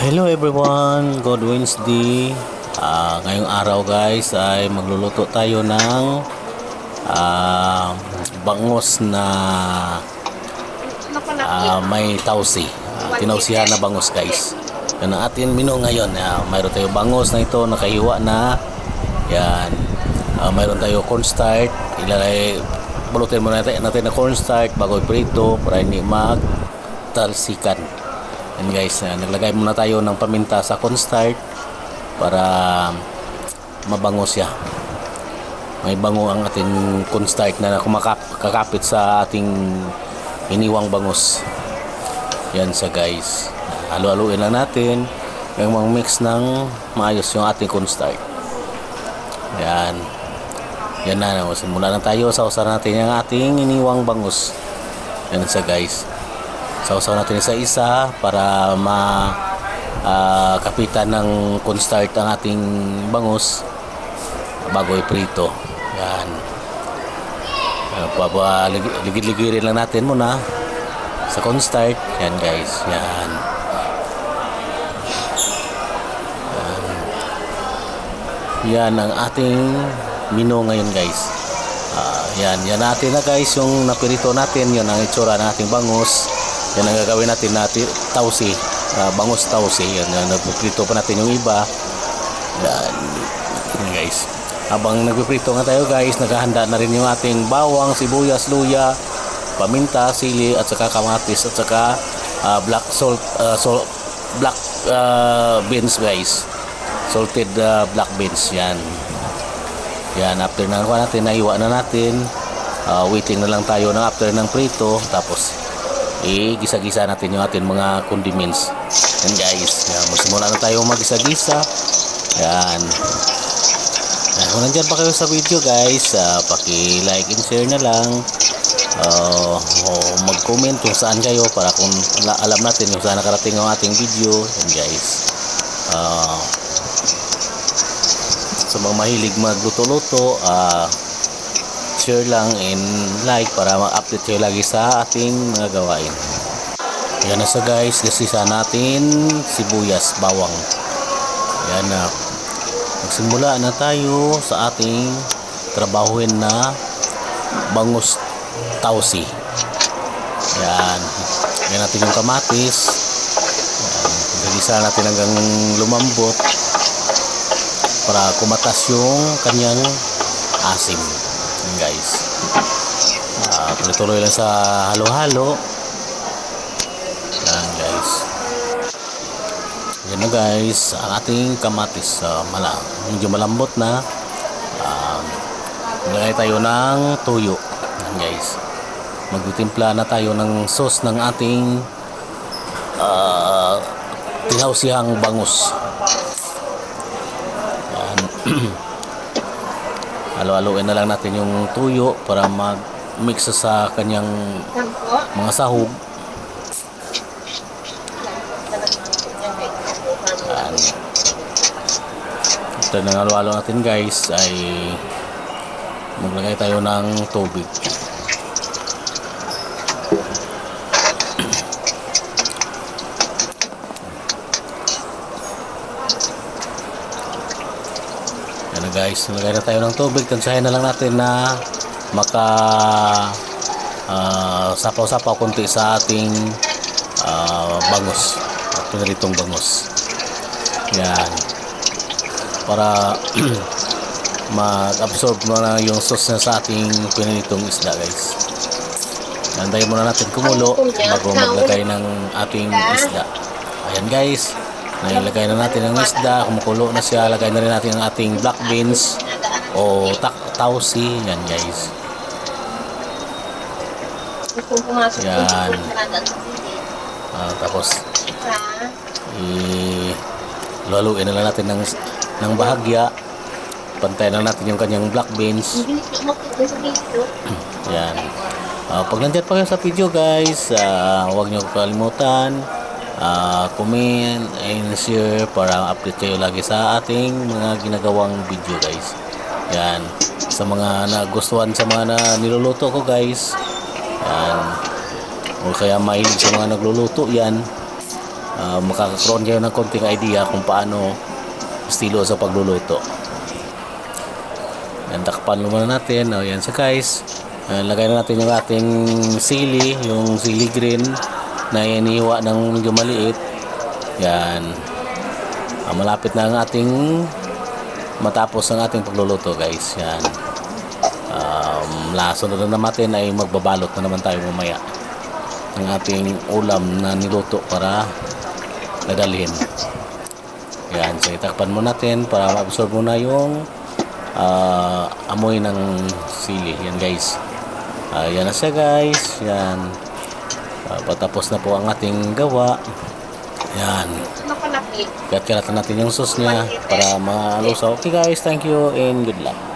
Hello everyone, good Wednesday. Ah, ngayong araw guys ay magluluto tayo ng ah, bangos na ah, may tausi. Ah, tinausihan na bangos guys. Yan ang ating menu ngayon. Ah, mayroon tayo bangos na ito, nakahiwa na. Yan. Ah, mayroon tayo cornstarch. Ilalagay, balutin muna natin, natin na cornstarch bago iprito para hindi magtalsikan. Yan guys, ah, naglagay muna tayo ng paminta sa cornstarch para mabango siya. May bango ang ating cornstarch na kumakap, kakapit sa ating iniwang bangus. Yan sa guys. Halo-haluin lang natin yung mga mix ng maayos yung ating cornstarch. Yan. Yan na. Simula na tayo. Sausaw natin yung ating iniwang bangus. Yan sa guys. Sausaw natin sa isa para ma ah, kapitan ng cornstarch ang ating bangus bago iprito. Yan. Uh, ligid-ligirin lang natin muna sa cornstarch. Yan guys. Yan. Yan ang ating menu ngayon guys. Ah, yan, yan natin na guys yung napirito natin, yan ang itsura ng ating bangus. Yan ang gagawin natin natin tausi, ah, bangus tausi. Yan, yan nagpiprito pa natin yung iba. Yan, yan guys. Habang nagpiprito nga tayo guys, naghahanda na rin yung ating bawang, sibuyas, luya, paminta, sili at saka kamatis at saka ah, black salt, ah, salt black ah, beans guys. Salted uh, black beans. Yan. Yan after na natin naiwa na natin. Uh, waiting na lang tayo ng after ng prito. Tapos i-gisa-gisa natin yung ating mga condiments. Yan guys. Yan, magsimula na tayo mag-gisa-gisa yan. Yan, kung nandyan pa kayo sa video guys uh, paki-like and share na lang. Uh, o mag-comment kung saan kayo para kung la- alam natin kung saan nakarating ang ating video. Yan guys. Uh, sa mga mahilig magluto-luto ah share lang and like para ma-update kayo lagi sa ating mga gawain. Yan na sa guys. Gasisa natin sibuyas bawang. Yan na. Magsimula na tayo sa ating trabahuin na bangus tausi yan. Yan natin yung kamatis. Yan. Gagisa natin hanggang lumambot para kumatas yung kanyang asim Yan, guys. Uh, tuloy-tuloy lang sa halo-halo. Yan guys. Yan na guys. Ang ating kamatis uh, mala, medyo malambot na. Uh, maglagay tayo ng tuyo yan guys. Magtitimpla na tayo ng sauce ng ating uh, tinawsihang bangus halo-haloin na lang natin yung tuyo para mag-mix sa kanyang mga sahog. Yan. Na halo-halo natin guys ay maglagay tayo ng tubig. Guys, nilagay na tayo ng tubig. Tansahin na lang natin na maka ah, sapaw-sapaw konti sa ating ah, bangus. At pinalitong bangus. Yan. Para mag-absorb na yung sauce na sa ating pinalitong isda guys. Antayin muna natin kumulo bago maglagay ng ating isda. Ayan guys. Nailagay na natin ang isda, kumukulo na siya, lagay na rin natin ang ating black beans o tak tausi, yan guys. Yan. Ah, tapos i laluin na lang natin ng ng bahagya. Pantayin lang natin yung kanyang black beans. Yan. Ah, pag nandiyan pa kayo sa video guys, ah, huwag niyo kalimutan ah, comment and share para update kayo lagi sa ating mga ginagawang video guys. Yan. Sa mga nagustuhan sa mga na niluluto ko guys. Yan. O kaya mahilig sa mga nagluluto yan. ah, makakakaroon kayo ng konting idea kung paano estilo sa pagluluto. Yan, takpan muna natin. O, yan sa guys. Ah, lagay na natin yung ating sili, yung sili green na iniwa ng medyo maliit. Yan. Ah, malapit na ang ating matapos ang ating pagluluto guys. Yan. Um, lasunod na naman ay magbabalot na naman tayo mamaya ng ating ulam na niluto para nadalhin. Yan, so itakpan mo natin para ma-absorb mo na yung ah, amoy ng sili. Yan guys. Ah, yan na siya guys. Yan. Ah, patapos na po ang ating gawa. Yan. Nakalaki. Kaya kalatan natin yung sauce niya para malusaw. Okay guys, thank you and good luck.